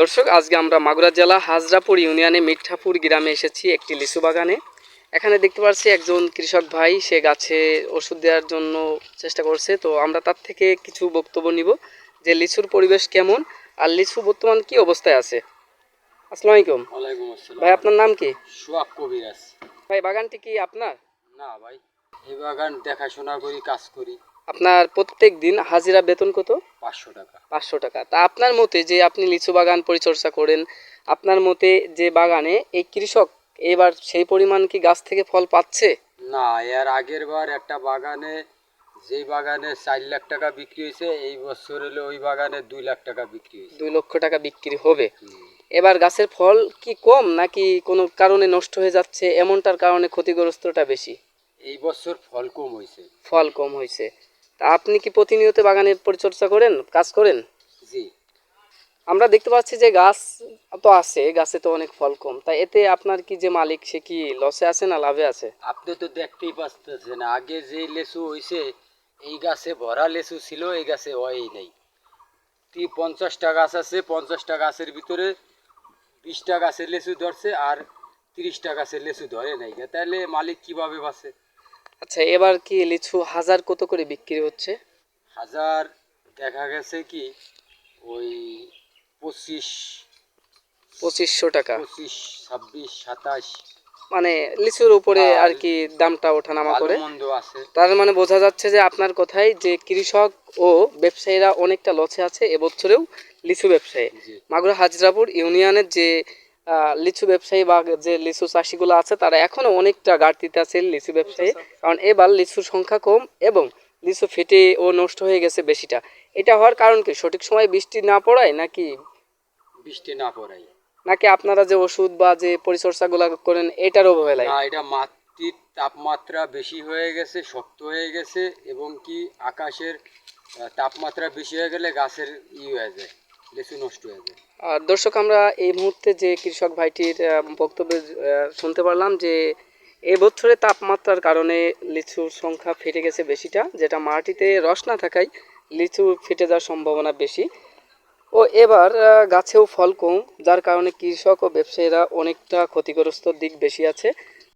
দর্শক আজকে আমরা মাগুরা জেলা হাজরাপুর ইউনিয়নে মিঠাপুর গ্রামে এসেছি একটি লিচু বাগানে। এখানে দেখতে পাচ্ছি একজন কৃষক ভাই সে গাছে ওষুধ দেওয়ার জন্য চেষ্টা করছে। তো আমরা তার থেকে কিছু বক্তব্য নিব যে লিচুর পরিবেশ কেমন আর লিচু বর্তমান কি অবস্থায় আছে। আসসালামু আলাইকুম। আসসালাম। ভাই আপনার নাম কি? কবিরাজ। ভাই বাগানটি কি আপনার? না ভাই এই বাগান দেখাশোনা করি কাজ করি। আপনার প্রত্যেক দিন হাজিরা বেতন কত? পাঁচশো টাকা। পাঁচশো টাকা। তা আপনার মতে যে আপনি লিচু বাগান পরিচর্যা করেন আপনার মতে যে বাগানে এই কৃষক এবার সেই পরিমাণ কি গাছ থেকে ফল পাচ্ছে? না এর আগের বার একটা বাগানে যেই বাগানে চার লাখ টাকা বিক্রি হয়েছে এই বছর হলো ওই বাগানে দুই লাখ টাকা বিক্রি হয়েছে। দুই লক্ষ টাকা বিক্রি হবে। এবার গাছের ফল কি কম নাকি কোনো কারণে নষ্ট হয়ে যাচ্ছে? এমনটার কারণে ক্ষতিগ্রস্তটা বেশি? এই বছর ফল কম হয়েছে। ফল কম হয়েছে। তা আপনি কি প্রতিনিয়ত বাগানের পরিচর্যা করেন কাজ করেন? জি। আমরা দেখতে পাচ্ছি যে গাছ তো আছে গাছে তো অনেক ফল কম। তাই এতে আপনার কি যে মালিক সে কি লসে আছে না লাভে আছে? আপনি তো দেখতেই পাচ্ছেন আগে যে লেচু হয়েছে এই গাছে ভরা লেচু ছিল এই গাছে হয় নেই। তি পঞ্চাশটা গাছ আছে পঞ্চাশটা গাছের ভিতরে বিশটা গাছের লেচু ধরছে আর তিরিশটা গাছের লেচু ধরে নাই। তাহলে মালিক কীভাবে বাঁচে? আচ্ছা এবার কি লিচু হাজার কত করে বিক্রি হচ্ছে? হাজার দেখা গেছে কি ওই পঁচিশ পঁচিশশো টাকা। পঁচিশ ছাব্বিশ সাতাশ। মানে লিচুর উপরে আর কি দামটা ওঠানামা করে? তার মানে বোঝা যাচ্ছে যে আপনার কথাই যে কৃষক ও ব্যবসায়ীরা অনেকটা লসে আছে এবছরেও লিচু ব্যবসায়ী। মাগুরা হাজরাপুর ইউনিয়নের যে লিচু ব্যবসায়ী বা যে লিচু চাষিগুলো আছে তারা এখনও অনেকটা ঘাটতিতে আছে লিচু ব্যবসায়ী। কারণ এবার লিচুর সংখ্যা কম এবং লিচু ফেটে ও নষ্ট হয়ে গেছে বেশিটা। এটা হওয়ার কারণ কি? সঠিক সময় বৃষ্টি না পড়ায় নাকি? বৃষ্টি না পড়াই নাকি আপনারা যে ওষুধ বা যে পরিচর্যাগুলো করেন এটার অবহেলায় না এটা মাটির তাপমাত্রা বেশি হয়ে গেছে শক্ত হয়ে গেছে এবং কি আকাশের তাপমাত্রা বেশি হয়ে গেলে গাছের ই হয়ে যায়। দর্শক, আমরা এই মুহূর্তে যে কৃষক ভাইটির বক্তব্য শুনতে পারলাম যে এবছরে তাপমাত্রার কারণে লিচুর সংখ্যা ফেটে গেছে বেশিটা, যেটা মাটিতে রস না থাকায় লিচু ফেটে যাওয়ার সম্ভাবনা বেশি। ও এবার গাছেও ফল কম, যার কারণে কৃষক ও ব্যবসায়ীরা অনেকটা ক্ষতিগ্রস্ত দিক বেশি আছে।